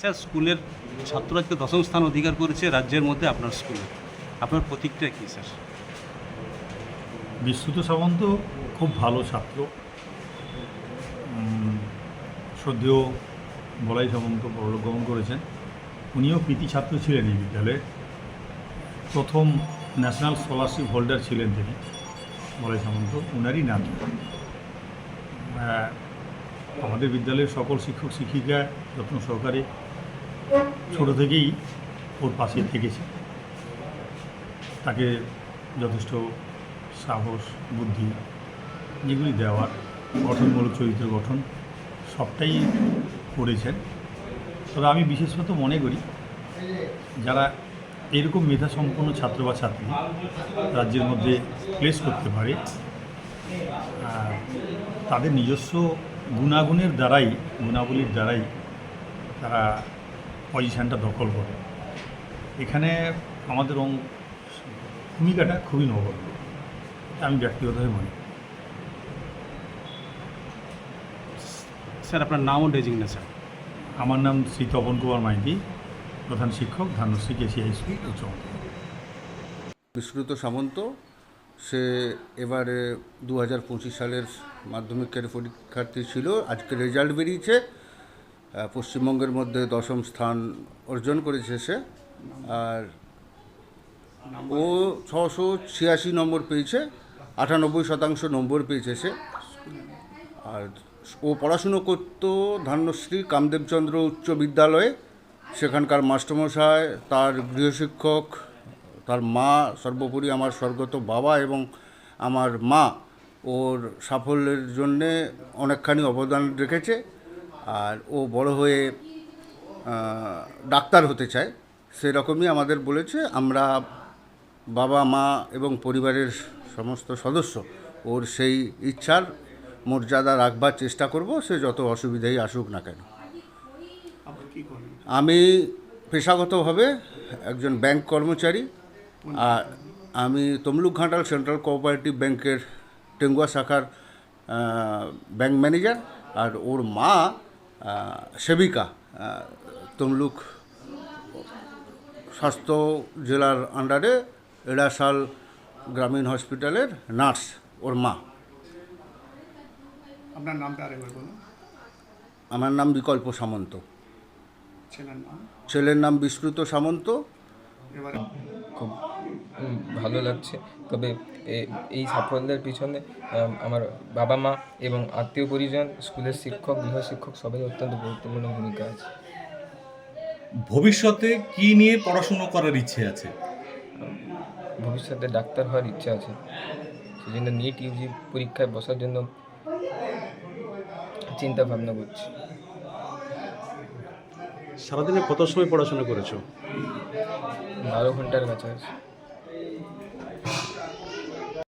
Sir, স্কুলের ছাত্র আজকে দশম স্থান অধিকার করেছে রাজ্যের মধ্যে আপনার স্কুলে। আপনার প্রতিক্রিয়া কী, স্যার? বিশ্রুত সামন্ত, খুব ভালো ছাত্র। সদ্যও বলাই সামন্ত পরলোক গমন করেছেন। উনিও কৃতি ছাত্র ছিলেন এই বিদ্যালয়ে। প্রথম ন্যাশনাল স্কলারশিপ হোল্ডার ছিলেন তিনি, বলাই সামন্ত। উনারই নাম। আমাদের বিদ্যালয়ের সকল শিক্ষক শিক্ষিকা যত্ন সহকারে ছোটো থেকেই ওর পাশে থেকেছে। তাকে যথেষ্ট সাহস, বুদ্ধি যেগুলি দেওয়ার গঠনমূলক চরিত্র গঠন সবটাই করেছেন। তবে আমি বিশেষত মনে করি, যারা এরকম মেধা সম্পন্ন ছাত্র বা ছাত্রী রাজ্যের মধ্যে প্লেস করতে পারে তাদের নিজস্ব গুণাগুণের দ্বারাই, গুণাবলীর দ্বারাই তারা পজিশানটা দখল করে। এখানে আমাদের ভূমিকাটা খুবই নগণ্য। আমি ব্যক্তিগতভাবে মনে করি। স্যার আপনার নাম ও ডেজিগনেশন আমার নাম শ্রী তপন কুমার মাইতি প্রধান শিক্ষক ধানশ্রী কেসি হাই স্কুল উচ্চ মাধ্যমিক। বিস্মৃত সামন্ত সে এবারে দু হাজার পঁচিশ সালের মাধ্যমিকের পরীক্ষার্থী ছিল। আজকে রেজাল্ট বেরিয়েছে। পশ্চিমবঙ্গের মধ্যে দশম স্থান অর্জন করেছে সে। আর ও ছশো ছিয়াশি নম্বর পেয়েছে, আটানব্বই শতাংশ নম্বর পেয়েছে সে। আর ও পড়াশুনো করতো ধান্যশ্রী কামদেবচন্দ্র উচ্চ বিদ্যালয়ে। সেখানকার মাস্টারমশাই, তার গৃহশিক্ষক, তার মা, সর্বোপরি আমার স্বর্গত বাবা এবং আমার মা, ওর সাফল্যের জন্যে অনেকখানি অবদান রেখেছে। আর ও বড় হয়ে ডাক্তার হতে চায় সেরকমই আমাদের বলেছে। আমরা বাবা মা এবং পরিবারের সমস্ত সদস্য ওর সেই ইচ্ছার মর্যাদা রাখবার চেষ্টা করব সে যত অসুবিধাই আসুক না কেন। আমি পেশাগতভাবে একজন ব্যাংক কর্মচারী আর আমি তমলুক ঘাটাল সেন্ট্রাল কোঅপারেটিভ ব্যাংকের টেঙ্গুয়া শাখার ব্যাংক ম্যানেজার আর ওর মা সেবিকা তমলুক স্বাস্থ্য জেলার আন্ডারে এড়াশাল গ্রামীণ হসপিটালের নার্স ওর মা। আপনার নামটা আরেকবার বলুন। আমার নাম বিকল্প সামন্ত। ছেলের নাম? ছেলের নাম বিস্মৃত সামন্ত খুব ভালো লাগছে। তবে এই সাফল্যের পিছনে আমার বাবা মা এবং আত্মীয় পরিজন স্কুলের শিক্ষক গৃহ শিক্ষক সবাই অত্যন্ত গুরুত্বপূর্ণ ভূমিকা আছে। ভবিষ্যতে কি নিয়ে পড়াশুনো করার ইচ্ছে আছে? ভবিষ্যতে ডাক্তার হওয়ার ইচ্ছে আছে। সেই জন্য নিট ইউজি পরীক্ষায় বসার জন্য চিন্তা ভাবনা করছি। সারাদিনে কত সময় পড়াশোনা করেছ? বারো ঘণ্টার কাছাকাছি।